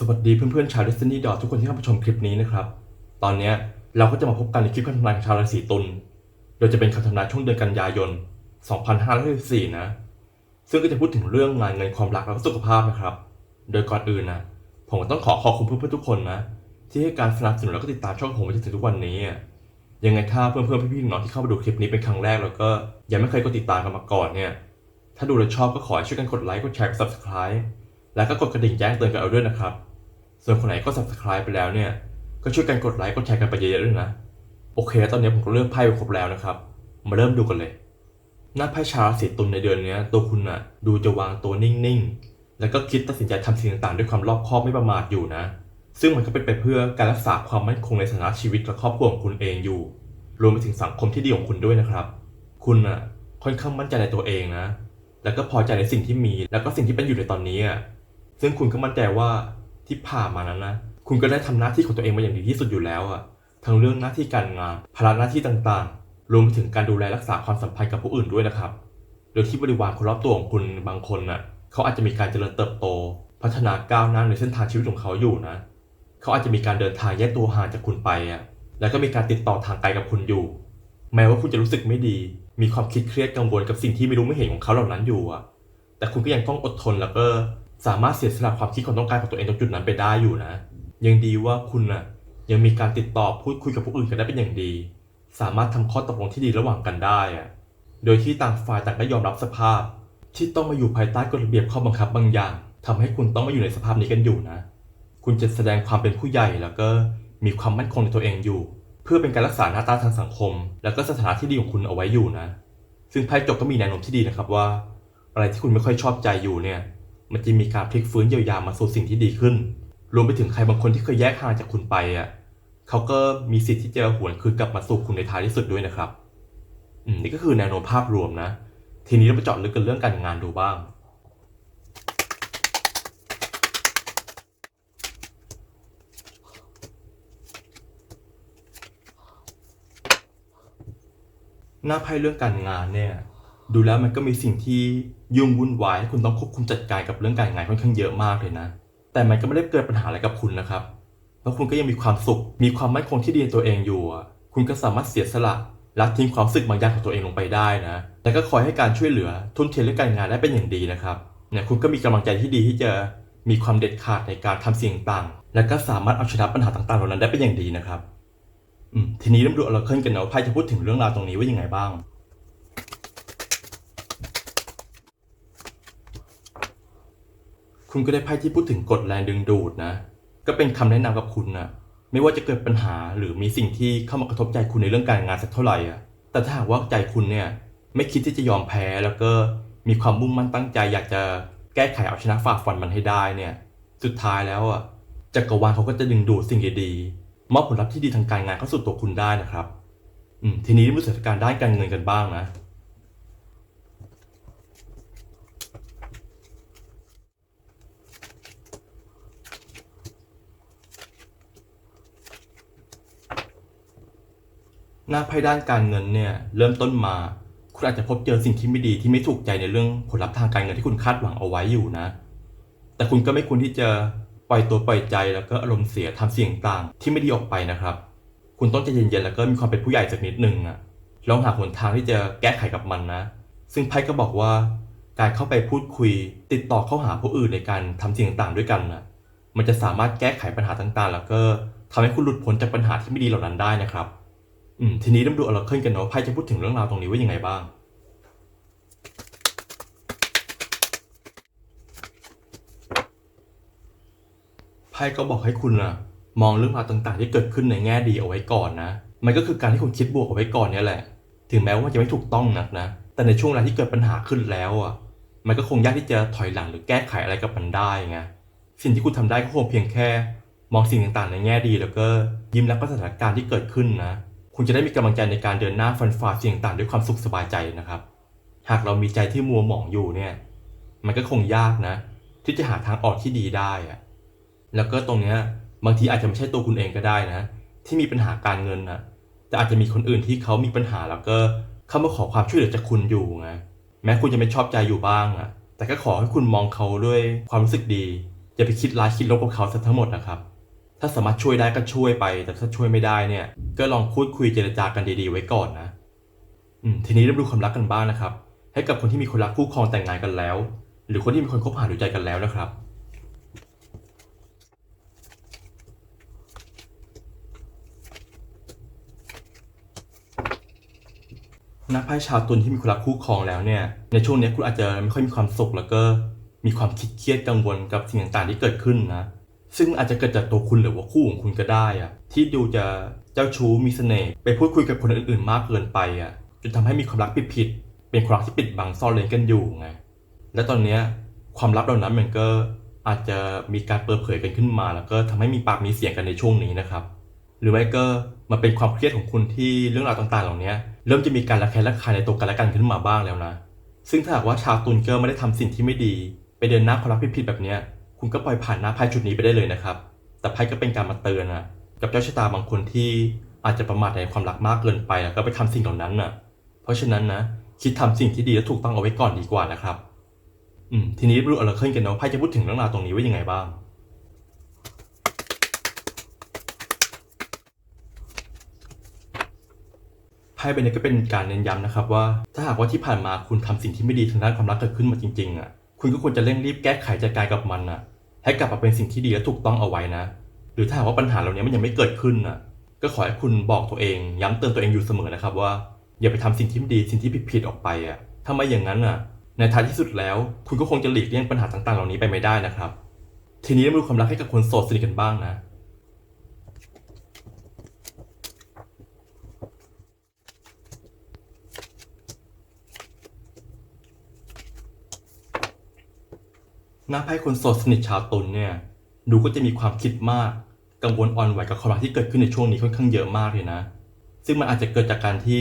สวัสดีเพื่อนๆชาว Destiny Dot ทุกคนที่เข้ามาชมคลิปนี้นะครับ ตอนนี้เราก็จะมาพบกันในคลิปคำทำนายของชาวราศีตุล โดยจะเป็นคำทำนายช่วงเดือนกันยายน 2564นะ ซึ่งก็จะพูดถึงเรื่องงานเงินความรักแล้วก็สุขภาพนะครับ โดยก่อนอื่นนะผมต้องขอขอบคุณเพื่อนๆทุกคนนะ ที่ให้การสนับสนุนแล้วก็ติดตามช่องผมมาจนถึงทุกวันนี้ ยังไงถ้าเพื่อนๆพี่ๆน้องๆที่เข้ามาดูคลิปนี้เป็นครั้งแรกแล้วก็ยังไม่เคยกดติดตามกันมาก่อนเนี่ย ถ้าดูแล้วชอบก็ขอให้ช่วยกันกดไลค์กดแชร์กด subscribe แล้วก็กดกระดิ่งแจ้งเตือนกันเอาด้วยนะครับ ส่วนคนไหนก็ subscribe ไปแล้วเนี่ย ก็ช่วยกันกดไลค์กดแชร์กันไปเยอะๆด้วยนะ โอเคแล้วตอนนี้ผมก็เลือกไพ่ไปครบแล้วนะครับ มาเริ่มดูกันเลย หน้าไพ่ชาวราศีตุลในเดือนนี้ตัวคุณน่ะดูจะวางตัวนิ่งๆ แล้วก็คิดตัดสินใจทำสิ่งต่างๆ ด้วยความรอบคอบไม่ประมาทอยู่นะ ซึ่งมันก็เป็นไปเพื่อการรักษาความมั่นคงในฐานะชีวิตและครอบครัวของคุณเองอยู่ รวมไปถึงสังคมที่ดีของคุณด้วยนะครับ คุณน่ะค่อนข้างมั่นใจในตัวเองนะ แล้วก็พอใจในสิ่งที่มี แล้วก็สิ่งที่เป็นอยู่ในตอนนี้อะซึ่งคุณก็มั่นใจว่า ที่ผ่านมานั้นนะ คุณก็ได้ทำหน้าที่ของตัวเองมาอย่างดีที่สุดอยู่แล้วอะทั้งเรื่องหน้าที่การงานภาระหน้าที่ต่างๆ รวมไปถึงการดูแลรักษาความสัมพันธ์กับผู้อื่นด้วยนะครับ โดยที่บริวารคนรอบตัวของคุณบางคนน่ะเขาอาจจะมีการเจริญเติบโต พัฒนาก้าวหน้าในเส้นทางชีวิตของเขาอยู่นะ เขาอาจจะมีการเดินทางแยกตัวห่างจากคุณไปอะแล้วก็มีการติดต่อทางไกลกับคุณอยู่ แม้ว่าคุณจะรู้สึกไม่ดี มีความคิดเครียดกังวลกับสิ่งที่ไม่รู้ไม่เห็นของเขาเหล่านั้นอยู่อะแต่คุณก็ยังต้องอดทนแล้วก็ สามารถเสียสละความคิดความต้องการของตัวเองตรงจุดนั้นไปได้อยู่นะ ยังดีว่าคุณน่ะยังมีการติดต่อพูดคุยกับผู้อื่นกันได้เป็นอย่างดี สามารถทำข้อตกลงที่ดีระหว่างกันได้อะโดยที่ต่างฝ่ายต่างก็ยอมรับสภาพ ที่ต้องมาอยู่ภายใต้กฎระเบียบข้อบังคับบางอย่างทำให้คุณต้องมาอยู่ในสภาพนี้กันอยู่นะ คุณจะแสดงความเป็นผู้ใหญ่แล้วก็มีความมั่นคงในตัวเองอยู่ เพื่อเป็นการรักษาหน้าตาทางสังคม แล้วก็สถานะที่ดีของคุณเอาไว้อยู่นะ ซึ่งไพ่จบก็มีแนวโน้มที่ดีนะครับว่า อะไรที่คุณไม่ค่อยชอบใจอยู่เนี่ย มันจะมีการพลิกฟื้นเยียวยามาสู่สิ่งที่ดีขึ้น รวมไปถึงใครบางคนที่เคยแยกห่างจากคุณไปอะเขาก็มีสิทธิ์ที่จะหวนคืนกลับมาสู่คุณในท้ายที่สุดด้วยนะครับอืมนี่ก็คือแนวโน้มภาพรวมนะ ทีนี้เราไปเจาะลึกกันเรื่องการงานดูบ้าง หน้าไพ่เรื่องการงานเนี่ย ดูแล้วมันก็มีสิ่งที่ยุ่งวุ่นวายให้คุณต้องควบคุมจัดการกับเรื่องการงานค่อนข้างเยอะมากเลยนะ แต่มันก็ไม่ได้เกิดปัญหาอะไรกับคุณนะครับเพราะคุณก็ยังมีความสุข มีความมั่นคงที่ดีในตัวเองอยู่ คุณก็สามารถเสียสละละทิ้งความสึกบางอย่างของตัวเองลงไปได้นะแล้วก็คอยให้การช่วยเหลือทุ่นเทเรื่องการงานได้เป็นอย่างดีนะครับเนี่ยคุณก็มีกำลังใจที่ดีที่จะมีความเด็ดขาดในการทำสิ่งต่าง แล้วก็สามารถเอาชนะปัญหาต่างๆเหล่านั้นได้เป็นอย่างดีนะครับทีนี้เรามดูออราเคิลกันนะว่าไพ่จะพูดถึงเรื่องราวตรงนี้ว่ายังไงบ้าง คุณก็ได้ไพ่ที่พูดถึงกฎแรงดึงดูดนะ ก็เป็นคำแนะนำกับคุณนะไม่ว่าจะเกิดปัญหาหรือมีสิ่งที่เข้ามากระทบใจคุณในเรื่องการงานสักเท่าไหร่อะแต่ถ้าหากว่าใจคุณเนี่ยไม่คิดที่จะยอมแพ้แล้วก็มีความมุ่งมั่นตั้งใจ อยากจะแก้ไขเอาชนะฝ่าฟันมันให้ได้เนี่ย สุดท้ายแล้วอะจักรวาลเขาก็จะดึงดูดสิ่งดีๆมอบผลลัพธ์ที่ดีทางการงานเข้าสู่ตัวคุณได้นะครับ อืมทีนี้มาสู่สถานการณ์ด้านการเงินกันบ้างนะ หน้าไพ่ด้านการเงินเนี่ยเริ่มต้นมา คุณอาจจะพบเจอสิ่งที่ไม่ดีที่ไม่ถูกใจในเรื่องผลลัพธ์ทางการเงินที่คุณคาดหวังเอาไว้อยู่นะ แต่คุณก็ไม่ควรที่จะปล่อยตัวปล่อยใจแล้วก็อารมณ์เสียทำเสี่ยงต่างที่ไม่ดีออกไปนะครับ คุณต้องใจเย็นๆแล้วก็มีความเป็นผู้ใหญ่สักนิดหนึ่งอะลองหาหนทางที่จะแก้ไขกับมันนะ ซึ่งไพ่ก็บอกว่า การเข้าไปพูดคุย ติดต่อเข้าหาผู้อื่นในการทำสิ่งต่างๆด้วยกันนะมันจะสามารถแก้ไขปัญหาต่างๆ แล้วก็ทำให้คุณหลุดพ้นจากปัญหาที่ไม่ดีเหล่านั้นได้นะครับ ทีนี้เรามาดูออราเคิลกันเนาะไพ่จะพูดถึงเรื่องราวตรงนี้ว่ายังไงบ้าง ไพ่ก็บอกให้คุณนะมองเรื่องราวต่างๆ ที่เกิดขึ้นในแง่ดีเอาไว้ก่อนนะ มันก็คือการที่คุณคิดบวกเอาไว้ก่อนเนี่ยแหละ ถึงแม้ว่าจะไม่ถูกต้องนักนะ แต่ในช่วงเวลาที่เกิดปัญหาขึ้นแล้วอะ มันก็คงยากที่จะถอยหลังหรือแก้ไขอะไรกับมันได้ไง สิ่งที่คุณทำได้ก็คงเพียงแค่ มองสิ่งต่างๆ ในแง่ดีแล้วก็ยิ้มรับกับสถานการณ์ที่เกิดขึ้นนะ คุณจะได้มีกำลังใจในการเดินหน้าฟันฝ่าสิ่งต่างด้วยความสุขสบายใจนะครับ หากเรามีใจที่มัวหมองอยู่เนี่ย มันก็คงยากนะ ที่จะหาทางออกที่ดีได้อะแล้วก็ตรงเนี้ยบางทีอาจจะไม่ใช่ตัวคุณเองก็ได้นะ ที่มีปัญหาการเงินนะแต่อาจจะมีคนอื่นที่เขามีปัญหาแล้วก็เข้ามาขอความช่วยเหลือจากคุณอยู่ไงแม้คุณจะไม่ชอบใจอยู่บ้างอะแต่ก็ขอให้คุณมองเขาด้วยความรู้สึกดีอย่าไปคิดร้ายคิดลบกับเขาซะทั้งหมดนะครับ ถ้าสามารถช่วยได้ก็ช่วยไป แต่ถ้าช่วยไม่ได้เนี่ย ก็ลองพูดคุยเจรจากันดีๆ ไว้ก่อนนะอืมทีนี้เริ่มดูความรักกันบ้างนะครับ ให้กับคนที่มีคนรักคู่ครองแต่งงานกันแล้ว หรือคนที่มีคนคบหาดูใจกันแล้วนะครับนักไพ่ชาวตุลที่มีคนรักคู่ครองแล้วเนี่ย ในช่วงนี้คุณอาจจะไม่ค่อยมีความสุขแล้วก็มีความคิดเครียดกังวลกับสิ่งต่างๆที่เกิดขึ้นนะ ซึ่งอาจจะเกิดจากตัวคุณหรือว่าคู่ของคุณก็ได้อะที่ดูจะเจ้าชู้มีเสน่ห์ไปพูดคุยกับคนอื่นๆ มากเกินไปอะจนทำให้มีความรักผิดๆเป็นความรักที่ปิดบังซ่อนเร้นกันอยู่ไงและตอนเนี้ยความลับเหล่านั้นมันก็อาจจะมีการเปิดเผยกันขึ้นมา แล้วก็ทำให้มีปากมีเสียงกันในช่วงนี้นะครับ หรือไม่ก็มาเป็นความเครียดของคุณที่เรื่องราวต่างๆ เหล่านี้เริ่มจะมีการระแคะระคายในตัวกันและกันขึ้นมาบ้างแล้วนะ ซึ่งถ้าหากว่าชาวตุลเกอร์ไม่ได้ทำสิ่งที่ไม่ดี ไปเดินหน้าความรักผิดๆแบบเนี้ย คุณก็ปล่อยผ่านหน้าไพ่ชุดนี้ไปได้เลยนะครับ แต่ไพ่ก็เป็นการมาเตือนอะกับเจ้าชะตาบางคนที่อาจจะประมาทในความรักมากเกินไปแล้วก็ไปทำสิ่งเหล่านั้นน่ะ เพราะฉะนั้นนะคิดทำสิ่งที่ดีและถูกต้องเอาไว้ก่อนดีกว่านะครับ อืมทีนี้รู้อะไรขึ้นกันนะว่าไพ่จะพูดถึงเรื่องราวตรงนี้ว่ายังไงบ้างไพ่ใบนี้ก็เป็นการเน้นย้ำนะครับว่าถ้าหากว่าที่ผ่านมาคุณทำสิ่งที่ไม่ดีทางด้านความรักเกิดขึ้นมาจริงๆอะคุณก็ควรจะเร่งรีบแก้ไขจัดการกับมันอะ ให้กลับมาเป็นสิ่งที่ดีและถูกต้องเอาไว้นะ หรือถ้าหากว่าปัญหาเหล่านี้มันยังไม่เกิดขึ้นอะก็ขอให้คุณบอกตัวเอง ย้ำเตือนตัวเองอยู่เสมอนะครับว่า อย่าไปทำสิ่งที่ไม่ดีสิ่งที่ผิดๆออกไปอะถ้าไม่อย่างนั้นอะ ในท้ายที่สุดแล้ว คุณก็คงจะหลีกเลี่ยงปัญหาต่างๆ เหล่านี้ไปไม่ได้นะครับ ทีนี้มาดูความรักให้กับคนโสดสนิทกันบ้างนะ ห น้าไพ่คนโสดสนิทชาวตุลเนี่ย ดูก็จะมีความคิดมาก กังวลอ่อนไหวกับความรักที่เกิดขึ้นในช่วงนี้ค่อนข้างเยอะมากเลยนะ ซึ่งมันอาจจะเกิดจากการที่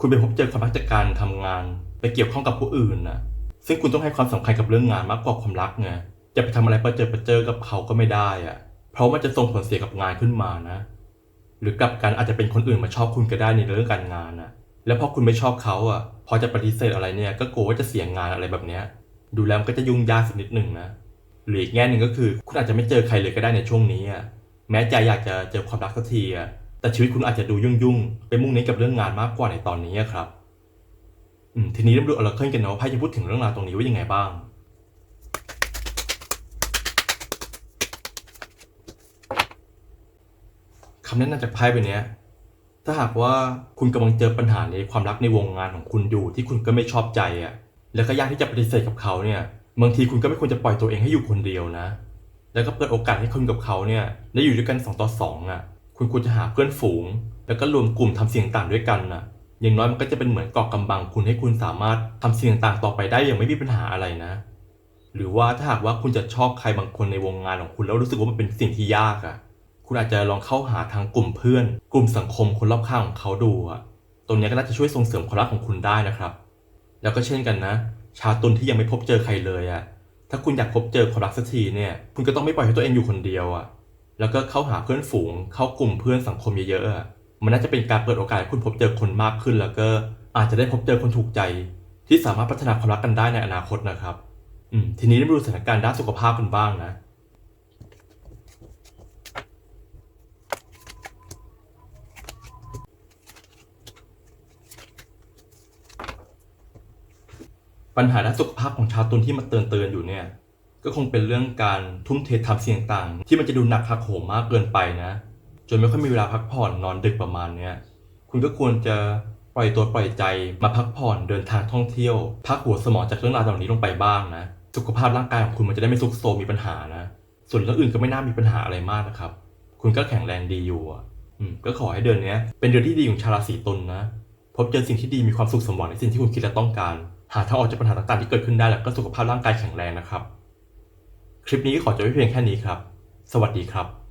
คุณไปพบเจอความรักจากการทำงาน ไปเกี่ยวข้องกับผู้อื่นนะซึ่งคุณต้องให้ความสำคัญกับเรื่องงานมากกว่าความรักไงจะไปทำอะไรประเจิดประเจอกับเขาก็ไม่ได้อะเพราะมันจะส่งผลเสียกับงานขึ้นมานะ หรือกลับกันอาจจะเป็นคนอื่นมาชอบคุณก็ได้ในเรื่องการงานนะแล้วพอคุณไม่ชอบเขาอะพอจะปฏิเสธอะไรเนี่ยก็กลัวว่าจะเสียงานอะไรแบบเนี้ย ดูแล้วมันก็จะยุ่งยากสักนิดหนึ่งนะหรืออีกแง่หนึ่งก็คือ คุณอาจจะไม่เจอใครเลยก็ได้ในช่วงนี้อะแม้ใจอยากจะเจอความรักสักทีอะแต่ชีวิตคุณอาจจะดูยุ่งๆไปมุ่งเน้นกับเรื่องงานมากกว่าในตอนนี้ครับอืมทีนี้เริ่มดูอลาเคิลกันนะว่าไพ่จะพูดถึงเรื่องราวตรงนี้ว่ายังไงบ้างคำแนะนำจากไพ่ใบเนี้ยถ้าหากว่าคุณกำลังเจอปัญหาในความรักในวงงานของคุณอยู่ที่คุณก็ไม่ชอบใจอะ แล้วก็ยากที่จะปฏิเสธกับเขาเนี่ยบางทีคุณก็ไม่ควรจะปล่อยตัวเองให้อยู่คนเดียวนะ แล้วก็เปิดโอกาสให้คุณกับเขาเนี่ยได้อยู่ด้วยกันสองต่อสองอะ คุณควรจะหาเพื่อนฝูง แล้วก็รวมกลุ่มทำสิ่งต่างด้วยกันน่ะ อย่างน้อยมันก็จะเป็นเหมือนเกาะกำบังคุณให้คุณสามารถทำสิ่งต่างต่อไปได้อย่างไม่มีปัญหาอะไรนะ หรือว่าถ้าหากว่าคุณจะชอบใครบางคนในวงงานของคุณแล้วรู้สึกว่ามันเป็นสิ่งที่ยากอะ คุณอาจจะลองเข้าหาทางกลุ่มเพื่อน กลุ่มสังคมคนรอบข้างของเขาดูอะตรงนี้ก็น่าจะช่วยส่งเสริมความรักของคุณได้นะครับ แล้วก็เช่นกันนะ ชาวตุลที่ยังไม่พบเจอใครเลยอะถ้าคุณอยากพบเจอความรักสักทีเนี่ย คุณก็ต้องไม่ปล่อยให้ตัวเองอยู่คนเดียวอะแล้วก็เข้าหาเพื่อนฝูง เข้ากลุ่มเพื่อนสังคมเยอะๆมันน่าจะเป็นการเปิดโอกาสให้คุณพบเจอคนมากขึ้น แล้วก็อาจจะได้พบเจอคนถูกใจ ที่สามารถพัฒนาความรักกันได้ในอนาคตนะครับ อืมทีนี้มาดูสถานการณ์ด้านสุขภาพกันบ้างนะ ปัญหาด้านสุขภาพของชาวตุลที่มาเตือนเตือนๆอยู่เนี่ย ก็คงเป็นเรื่องการทุ่มเททำเสี่ยงต่างๆที่มันจะดูหนักหักโหมมากเกินไปนะ จนไม่ค่อยมีเวลาพักผ่อนนอนดึกประมาณเนี้ยคุณก็ควรจะปล่อยตัวปล่อยใจมาพักผ่อนเดินทางท่องเที่ยว พักหัวสมองจากเรื่องราวเหล่านี้ลงไปบ้างนะ สุขภาพร่างกายของคุณมันจะได้ไม่ซุกโซมมีปัญหานะ ส่วนเรื่องอื่นก็ไม่น่ามีปัญหาอะไรมากนะครับ คุณก็แข็งแรงดีอยู่อะก็ขอให้เดือนนี้เป็นเดือนที่ดีของชาวราศีตุลนะพบเจอสิ่งที่ดีมีความสุขสมหวังในสิ่งที่คุณคิดและต้องการ หาทางออกจากปัญหาต่างๆที่เกิดขึ้นได้แล้วก็สุขภาพร่างกายแข็งแรงนะครับ คลิปนี้ขอจบไว้เพียงแค่นี้ครับ สวัสดีครับ